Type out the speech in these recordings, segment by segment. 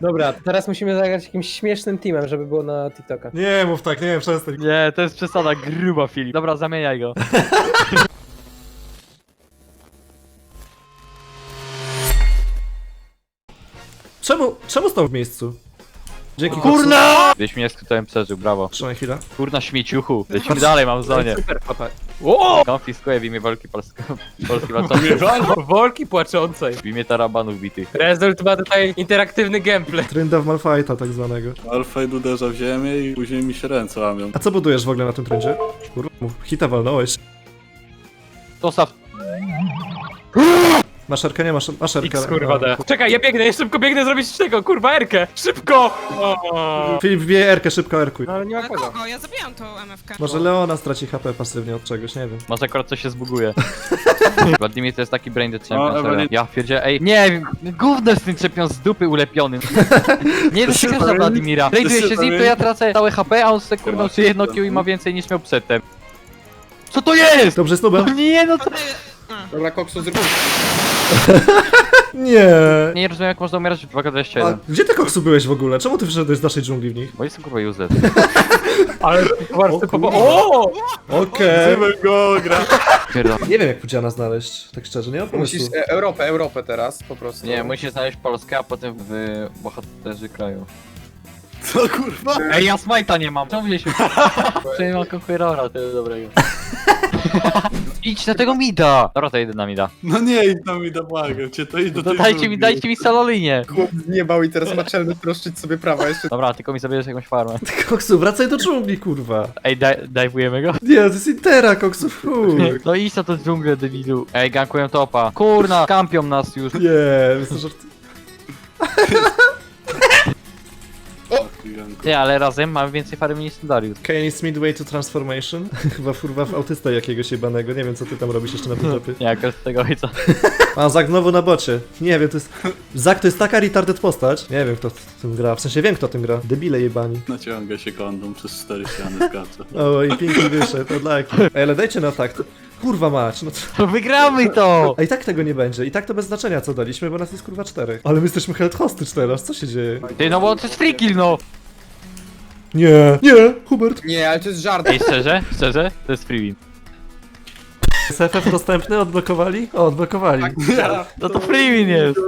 Dobra, teraz musimy zagrać jakimś śmiesznym teamem, żeby było na TikToka. Nie mów tak, nie, przestań. Nie, to jest przesada, gruba Filip. Dobra, zamieniaj go. Czemu, czemu stał w miejscu? Dzięki Kurna! Wieś mnie skutałem przeżył, brawo. Trzymaj chwilę. Kurna śmieciuchu. Lecimy dalej, mam zonie. Super, papa. O! Konfiskuję w imię walki polskiego. Polski walczącej. Wolki płaczącej. W imię tarabanów bitych. Result ma tutaj interaktywny gameplay. Trynda w Malfighta tak zwanego. Alfred uderza w ziemię i później mi się ręce łamią. A co budujesz w ogóle na tym trendzie? Kurwa, hita walnąłeś. Zostaw. Maszerkę nie masz, maszerkę. X kurwa D. Czekaj, ja biegnę, ja szybko biegnę zrobić tego, kurwa, Erkę. Szybko! O. Filip, wbije Erkę, szybko Erkuj. No ale nie ma kogo. kogo? Ja zabijam tą MFK. Może Leona straci HP pasywnie od czegoś, nie wiem. Może akurat coś się zbuguje. Wladimir to jest taki brain dead No, champion, serio. Ja pierdzie, ej, nie wiem, gówno z tym champion z dupy ulepionym. Nie To to się pamię- Wladimira. to się Rajduje się z nim, to ja tracę całe HP, a on se Chyba czy jedno się kill i ma więcej niż miał przedtem. Co to jest? Dobrze, z nubem? Nie no co? Dobra, koksu zrób. Nie. Nie rozumiem jak można umierać w A 2K21. gdzie ty koksu byłeś w ogóle? Czemu ty wyszedłeś z naszej dżungli w nich? Bo jestem kurwa useless. Ale O ty popo... kurwa. O! Okej. Zybek go gra! Nie wiem jak Pudziana znaleźć, tak szczerze, nie mam pomysłu. Musisz e, Europę, Europę teraz po prostu. Nie, musisz znaleźć Polskę, a potem w bohaterzy kraju. Co kurwa? Ej, ja smajta nie mam. Czemu wzięliśmy? Przynajmniej mam konkurora, to jest dobrego. Idź na tego mida! Dobra, to idę na mida. No nie, idź tam mi błagam cię, to idź do To tej dajcie mi, dajcie mi sololinię. Chłop zniebał i teraz ma czelny troszczyć sobie prawa jeszcze. Dobra, tylko mi zabierzesz jakąś farmę. Koksu, wracaj do dżungli, kurwa. Ej, daj, dajwujemy go? Nie, to jest Intera, koksu, chuj. No idź na to dżunglę, debilu. Ej, gankują topa. Kurna, kampią nas już. Nie, jest to Ty, ale razem mamy więcej farmy niż Darius. Kane is midway to transformation. Chyba kurwa w autysta jakiegoś jebanego. Nie wiem co ty tam robisz jeszcze na tym topie. Nie, jakoś z tego ojca. A Zak znowu na bocie. Nie wiem, to jest... Zak to jest taka retarded postać. Nie wiem kto w tym gra. W sensie wiem kto tym gra. Debile jebani. Naciąga się kondom przez cztery ściany skacze. O i pięknie wyszedł, od laki. Ej, ale dajcie na takt. Kurwa mać, no to... To wygramy to! A i tak tego nie będzie. I tak to bez znaczenia co daliśmy, bo nas jest kurwa czterech. Ale my jesteśmy health hostage teraz, co się dzieje? Ty, no bo to jest free kill, no! Nie, nie, Hubert. Nie, ale to jest żart. Ej, szczerze? Szczerze? To jest free win. SFF dostępny? Odblokowali? O, odblokowali. No to free win jest!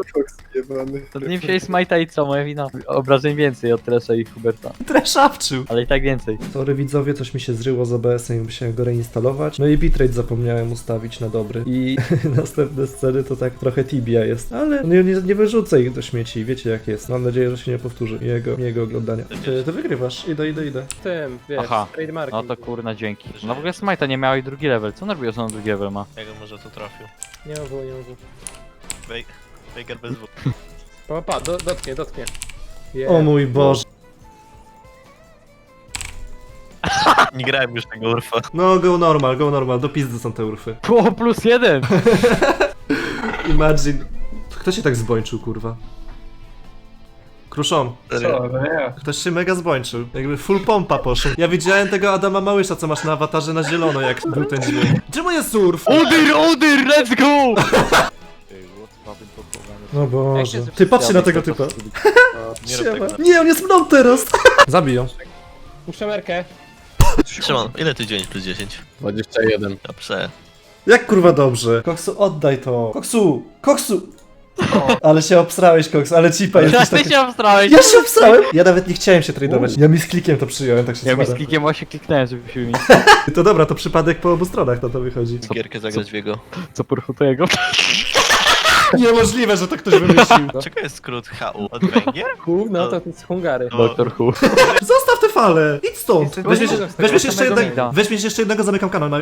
Jebany. To nie wzięli smajta i co, moja wina. Obrażeń więcej od Tresha i Huberta. Treszawczył. Ale i tak więcej. Sorry widzowie, coś mi się zryło z OBS-em i musiałem go reinstalować. No i bitrate zapomniałem ustawić na dobry. I następne sceny to tak trochę tibia jest. Ale nie, nie, nie wyrzucę ich do śmieci, wiecie jak jest. Mam nadzieję, że się nie powtórzy jego, jego oglądania. Ty, ty wygrywasz, idę, idę, idę. Tym, wiesz, Aha. trademarkiem. No to kurna, dzięki. No w ogóle smajta nie miała i drugi level. Co on robił, że on drugi level ma? Jak on może tu trafił? Nie ma było, nie ma było. Baker bez W. Pa, pa, do, dotknie, dotknie. Yeah. O mój Boże. Nie grałem już tego urfa. No go normal, go normal, do pizdy są te urfy. O, plus jeden! Imagine. Kto się tak zbończył, kurwa? Kruszon. Co, no nie. Ktoś się mega zbończył. Jakby full pompa poszedł. Ja widziałem tego Adama Małysza, co masz na awatarze na zielono, jak był ten dźwięk. Czemu jest surf? Udyr, udyr, let's go! No Boże. Ty patrzcie na tego typa. Nie rób Siema. tego. Nie, on jest mną teraz. Zabiją. Puszczę merkę. Szymon, ile ty 9 plus 10? 21. Dobrze. Jak kurwa dobrze. Koksu, oddaj to. Koksu, koksu. Ale się obsrałeś, Koksu, ale cipa Ja jesteś ty taki... się obstrałeś! Ja się obsrałem! Ja nawet nie chciałem się tradować. Ja mi z klikiem to przyjąłem, tak się Ja mi z klikiem właśnie kliknąłem, żeby się mi... To dobra, to przypadek po obu stronach, no to wychodzi. Gierkę zagrać w jego. Co porchutego? Niemożliwe, że to ktoś wymyślił. Czego jest skrót HU? Od Węgier? Hu, no to to jest Hungary. No. Doktor Who. Zostaw te fale! Idź stąd! Weźmiesz, jeszcze jednego, weźmiesz jeszcze jednego, zamykam kanał. Na...